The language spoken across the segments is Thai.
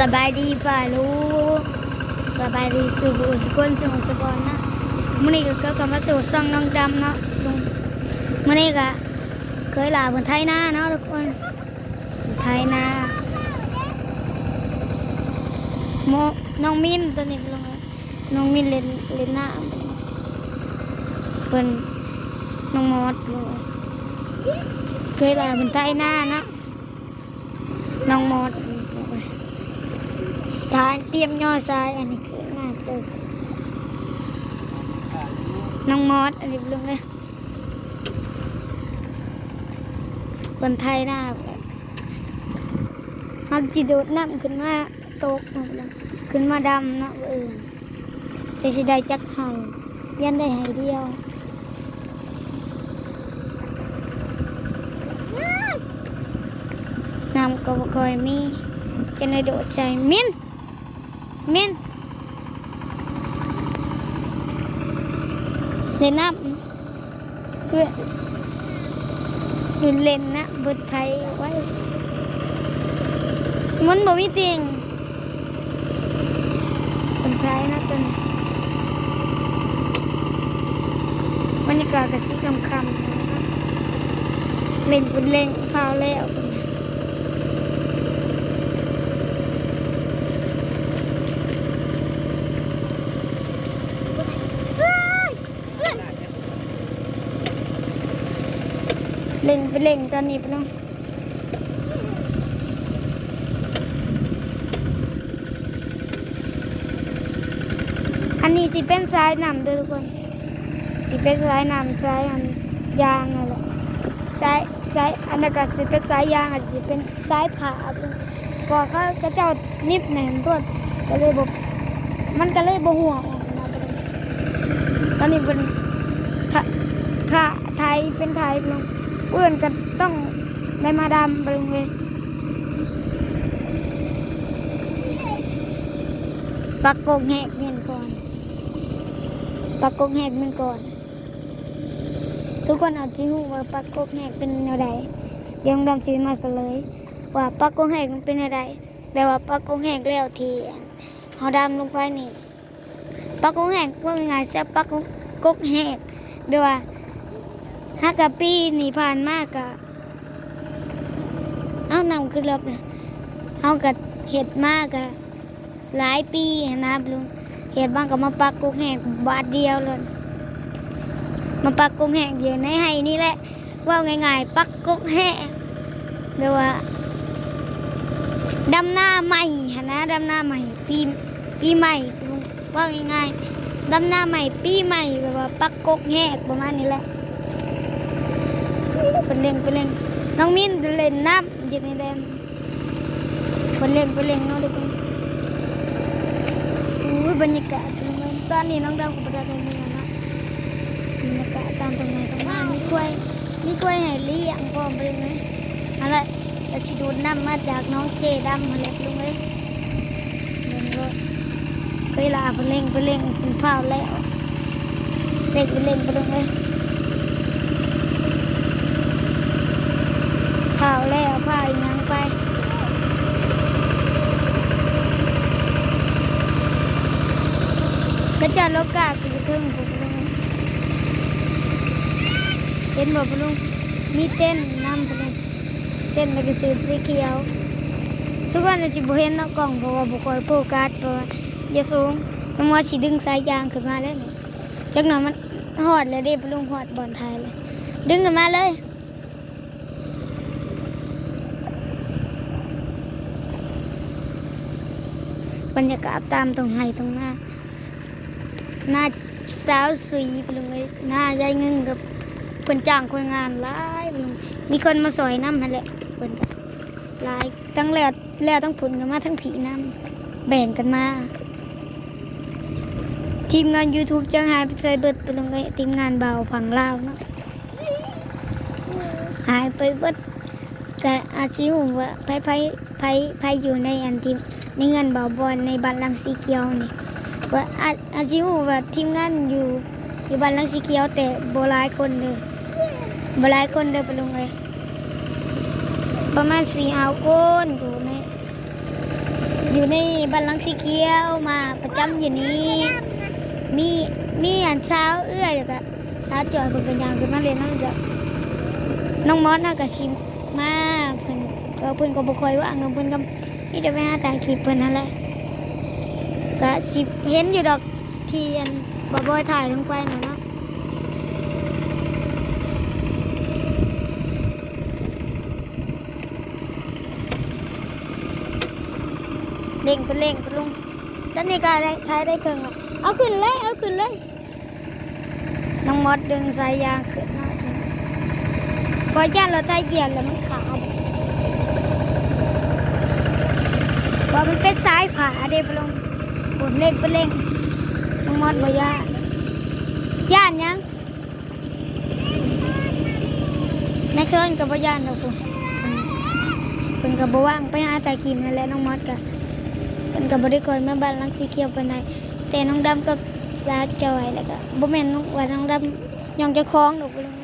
สบายดีป่าลูกสบายดีสุบุสกุลสมุสกรนะมื่อนี้ก็เกิดกับมาสู่ซ่องน้องดำเนาะลุงมื่อนี้ก็เคยลาบนไทยนาเนาะทุกคนไทยนาโมน้องมินตัวนี้ลงเลยน้องมินเล่นเล่นน้ำเพิ่นน้องมอดลงเลยเคยลาบนไทยนาเนาะน้องมอด ทานเตรียมย่อซ้ายอันนี้คือหน้าตึกน้องมอสอันนี้ลงเลยคนไทยหน้าแบบฮับจีโดดน้ำขึ้น มินเดียวน้ำก็บ่ค่อยมีจะได้โดดใจมินมินเล่นน้ำเพื่ออยู่เล่นนะบนไทยไว้ มันบ่มีเตียงบนไทยนะตอนบรรยากาศกสีคำคำเล่นบนเล่นพาวแล้วพุ่นน่ะ เล่งไปเล่งตอนนี้ไปน้องอันนี้ที่เป็นสายนำด้อทุกคนที่เป็นสายนำสายอันยางนั่นแหละสายสายอันนั้นก็สิเป็นสายยางอาจจะเป็นสายผ่าเพิ่นก็เขาก็เจ้านิบแหนมตัวก็เลยบอกมันก็เลยบ่ห่วมตอนนี้เป็นค่ะค่ะไทยเป็นไทยไปน้อง เพื่อนกันต้องได้มาดำไปเลยปักกงแหกเมียนก่อนปักกงแหกเมียนก่อน ทุกคนเอาจริงว่าปักกงแหกเป็นอะไรเดี๋ยวน้องดำซีมาเฉลยว่าปักกงแหกมันเป็นอะไรแปลว่าปักกงแหกแล้วทีเขาดำลงไปนี่ปักกงแหกว่าไงายๆจะปักกงแหกแปลว่า ห้ากะปีนี่ผ่านมากกะเอานำขึ้นรถนะเอากะเห็ดมากกะหลายปีนะลุงเห็ดบ้างก็มาปักกุ้งแห้งบาทเดียวเลยมาปักกุ้งแห้งอยู่ในไห้นี่แหละว่าง่ายๆปักกุ้งแห้งเรียกว่าดำหน้าใหม่หนะดำหน้าใหม่ปีปีใหม่ลุงว่าง่ายๆดำหน้าใหม่ปีใหม่แบบว่าปักกุ้งแห้งประมาณนี้แหละ เป็นเล่งเป็นเล่งน้องมิ้นเล่นน้ำยู่ในแดนเป็นเล่งเป็นเล่งเนาะทุกคนอู้ยบรรยากาศเป็นไงตอนนี้น้องดาวกับประดาตรงนี้นะบรรยากาศตามตรงไหนตรงนั้นมีกล้วยมีกล้วยให้เลี้ยงพร้อมไปเลยไหมอะไรจะชิดูน้ำมาจากน้องเจดำมาเล็กลุงเลยเดินรถเคยลาเป็นเล่งเป็นเล่งเป็นเผาแล้วเด็กเป็นเล่งไปเลย เผาแล้วเผาอีหยังไป ก็ จะลกกาคือทึ่งผมลุงเห็นบอกลุงมีเต้นน้ำลุงเต้นแล้วก็สีสีเขียว ทุกคนอาจะบ่เห็นนอกกล่องเพราะว่าบุคอยโฟกัสเพราะว่าอย่าสูงมันว่าสิดึงสายยางขึ้นมาแล้วนี่จักน่อยมันหอดเลยเด้ลุงหอดบอลไทยเลย ดึงขึ้นมาเลยบรรยากาศตามตรงไห้ตรงหน้า น้าสาวสวยไปเลยหน้ายายเงิงกับคนจ้างคนงานหลายไปลยมีคนมาสอยน้ำมาแหละเพิ่นก็หลายทั้งแล้วแล้วทั้งผุนกันมาทั้งผีน้ำแบ่งกันมา ทีมงาน YouTube จังหายไปใส่เบิดไปลงไงทีมงานเบาผังลาวเนาะหายไปเบิดก็อาชีพว่าไผไผไผไผอยู่ในอันทีมในเงินเบาบอลในบ้านหลังสีเขียวนี่ ว่าอาอาจิวว่าทีมงานอยู่อยู่บ้านหลังสีเขียวแต่โบหลายคนเด้อโบหลายคนเด้อไปลงเลยประมาณสี่ห้าคนอยู่ในอยู่ในบ้านหลังสีเขียวมาประจำอยู่นี้มีมีอันเช้าเอื้อยแล้วก็เช้าจอยเพิ่นก็ย่างขึ้นมาเรียนนั่นจะน้องมอสน่าก็สิมมาเพิ่นก็เพิ่นก็บ่ค่อยว่างเนเพิ่นก็มีแต่ไปหาถ่ายคลิปเพิ่นนั่นแหละ ก็สิเห็นอยู่ดอกเที่อันบ่บ่อยถ่ายลงไปหน่ะเนะเล่งไปเล่งไปลุงตอนนี้ก็ได้ถ่ายได้ครึ่งแล้วเอาขึ้นเลย เอาขึ้นเลย น้องมดดึงสายยางขึ้นมาพอย่านเราถ้ายเหยียบแล้วมันขาดว่ามันเป็นสายผาเด้พะลง ปวดเล่งไปเล่งน้องมดบ่ย่าย่านยังในเครื่องกับบ่ย่านดอกคุณเป็นกับบ่ว่างไปหาตาคิมนั่นแหละน้องมอดกะเป็นกับบ่ได้คอยมาบ้านลังสีเขียวปานใดแต่น้องดำกับสาจอยแล้วก็บ่แม่นน้องว่าน้องดำยังจะคล้องดอกไปเลย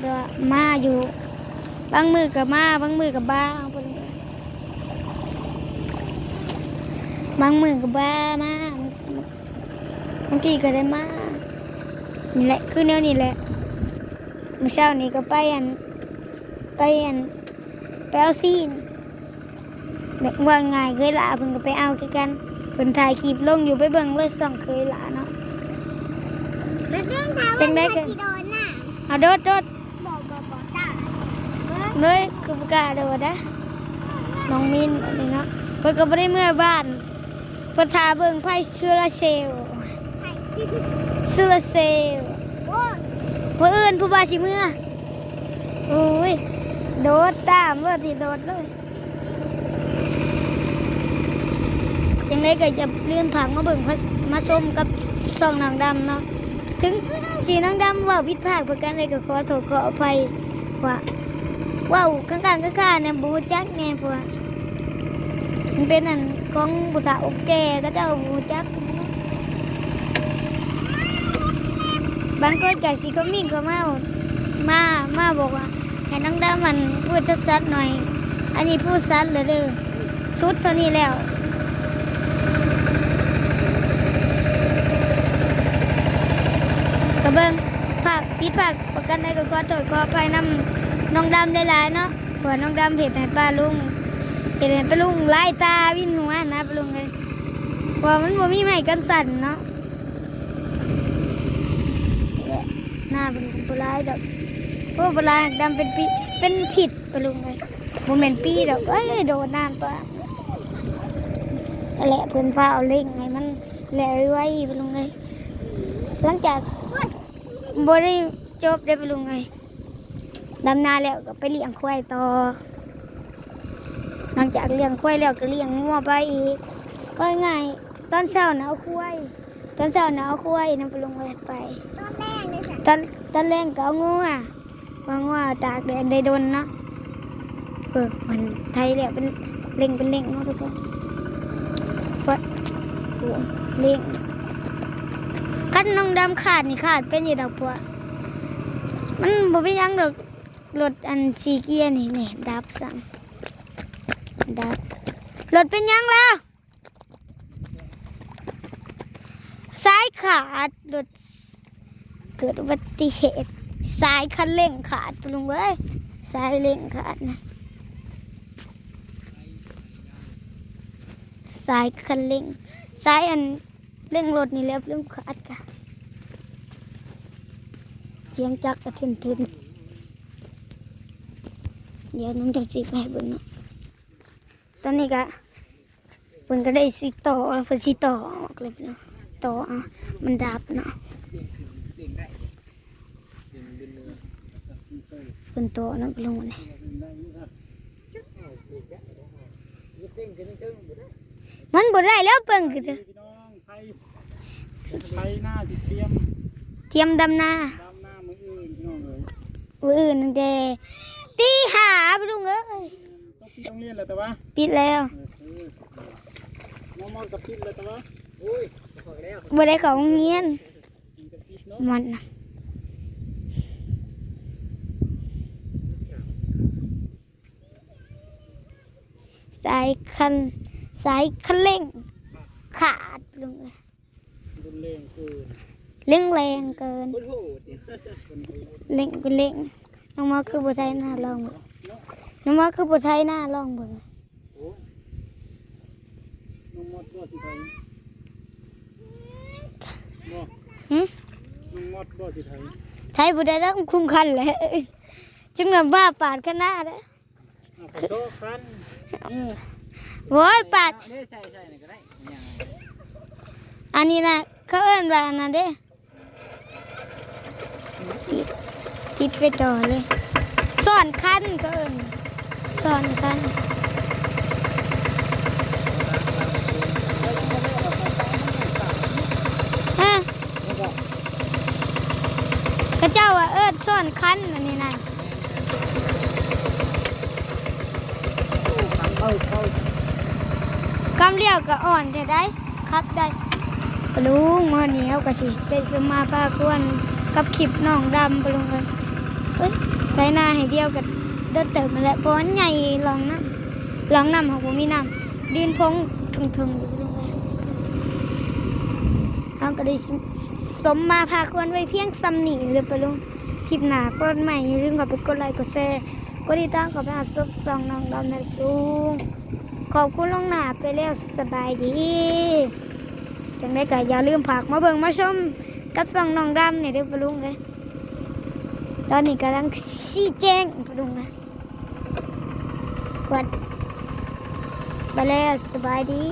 เดี๋ยวมาอยู่บางมือกับมาบางมือกับบ้าเอาไปเลย บางมือกับบ้ามากบางทีก็ได้มากนี่แหละคือแนวนี้แหละเมื่อเช้านี้ก็ไปอันไปอันไปเอาซีนแบบว่าง่ายเคยลาเพิ่นก็ไปเอาคือกันเพิ่นถ่ายคลิปลงอยู่ไปเบิ่งเลยส่องเคยลาเนาะเรื่องถามจังได้กันสิโดนน่ะเอาโดดโดดบอกบอกบาเบิ้งเลยคือประกาศโดดนะน้องมินอันนี้เนาะเพิ่นก็บ่ได้เมื่อบ้าน เพิ่นทาเบิ่งไพ่เสื้อเซลลใครชื่อเสื้อเซลลโอ้ยผู้อื่นผู้บาสิเมื่อโอ้ย โดดตามเลยที่โดดเลยจังไดก็จะเลื่อนผังมาเบิ่งเขามาส้มกับซองนางดำเนาะถึงสีนางดำเว่าผิดพลาดเพื่อกันเลยก็ขอโทษขออภัยว่าเว้าวข้างๆข้างๆเนี่ยบูจักแน่พวก มันเป็นอันของบุตรโอแกก็เจ้าบูจักบางคนกับสีก็มิ่งก็มามามาบอกว่าให้น้องดามันพูดชัดๆหน่อย อันนี้พูดชัดเลยเด้อสุดเท่านี้แล้วกระเบิงภาคพิดภาคประกันได้ก็ขอโทษขอไปนำน้องดำได้หลายเนาะเพราะว่าน้องดำเห็นให้ป้าลุง เห็นปลุงไล่ตาวิ่นหัวนะปลุงเลยว่ามันบ่มีไม้กันสั่นเนาะหน้าเป็นปลายดอกโอ้ปลายดำเป็นปีเป็นถิดปลุงเลยโมเมนปีดอกเอ้ยโดนน้ำตัวแหละเพื่อนฟ้าเอาเล่งให้มันแหล่ไว้ปลุงเลยหลังจากบ่ได้จบได้ไปลุงไงดำนาแล้วก็ไปเลี้ยงควายต่อ ลังจากเลี้ยงควายแล้วก็เลี้ยงงัวไปอีกก็ง่ายตอนเช้านะเอาควายตอนเช้านะเอาควายนำไปลุงไว้ไปต้นแรกเลยค่ะตอนตอนแรงก็เอางัวว่างัวตากแดดได้โดนเนาะเออมันไทยแล้วเป็นเล่งเป็นเล่งเนาะทุกคนก็โอ้เล่งคันน้องดำขาดนี่ขาดเป็นอยี่ดอกปัวมันบ่เป็นหยังดอกรถอันสีเกียร์นี่นี่ดับสั่ง ดับรถเป็นยังแล้วสายขาดรถเกิดอุบัติเหตุสายคันเร่งขาดไปลุงเว้ยสายเร่งขาดนะสายคันเร่งสายอันเร่งรถนี่แล้วเรื่งขาดกะเจียงจักรกระทินทินเดี๋ยวน้องจะสิไปเบิ่งเนาะ ตอนนี้กะเพิ่นก็ได้สิต่อแล้วเพิ่นสิต่อออกเลยพี่น้องต่ออะมันดับเนาะเป็นตัวนักลงนี่มันบ่ได้แล้วเปิงคือพี่น้องไทยไทยหน้าสิเตรียมเตรียมดำนาดำหน้ามืออื่นพี่น้องเลยมื้ออื่นนั่นเด้ตีหาไปลุงเอ้ย ต้องพี่ต้องเรียนแล้วแต่ว่าปิดแล้วเออน้องมองกับพิษแล้วแต่ว่าโอ้ยบอกแล้วบ่ได้เของเงียนกินกับพิษเนาะมันน่ะสายคันสายคันเร่งขาดลุงเอ้ยรุนแรงเกินเร่งแรงเกินโคตรโหดเนี่ยคนโหดเร่งเป็นเร่งน้องมอคือบุไทยหน้าลองเบิ่ง น้องมอคือบุไทยหน้าลองเบิ่งโอ้น้องมดบ่สิไทยบ่หึน้องมดบ่สิไทยไทยบุได้ต้องคุ้มคันแหละจึงนำว่าปาดกันหน้าเด้ออะขอโทษคันอือโว้ยปาดนี่ใส่ใส่นี่ก็ได้เนี่ยอันนี้นะเขาเอิ้นว่าอันนั้นเด้ติดติดไปต่อเลยซ่อนคันก็เอิ้น ซ่อนคันฮะแล้วก็พระเจ้าว่าเอิ้นซ่อนคันอันนี้นะเข้าเข้ากำเลี้ยวก็อ่อนจะได้ครับได้ปลุงมื่อนี้เขาก็สิได้สมาพากวนกับขิบน้องดำปลุงเลยเอ้ยใส่หน้าให้เดียวกับ เดินเติมมาแล้วเพราะมันใหญ่ลองน้ำลองน้ำของผมมีน้ำดินพงถึงๆอยู่ลงเลยเขาก็ได้สมมาพากวนไว้เพียงซ้ำหนีเลยปลุงคลิปหนาก็ใหม่อย่าลืมกดไปกดไลค์กดแชร์กดติดตามกับไปอัดซุปซองน้องดำนะลุงขอบคุณลงหนาไปแล้วสบายดีจังได้ก็อย่าลืมผักมาเบิ่งมาชมกับสองน้องดำเนี่ยเด้อปลุงเลยตอนนี้กำลังชี้แจงไปลุงนะ กดไปแล้วสบายดี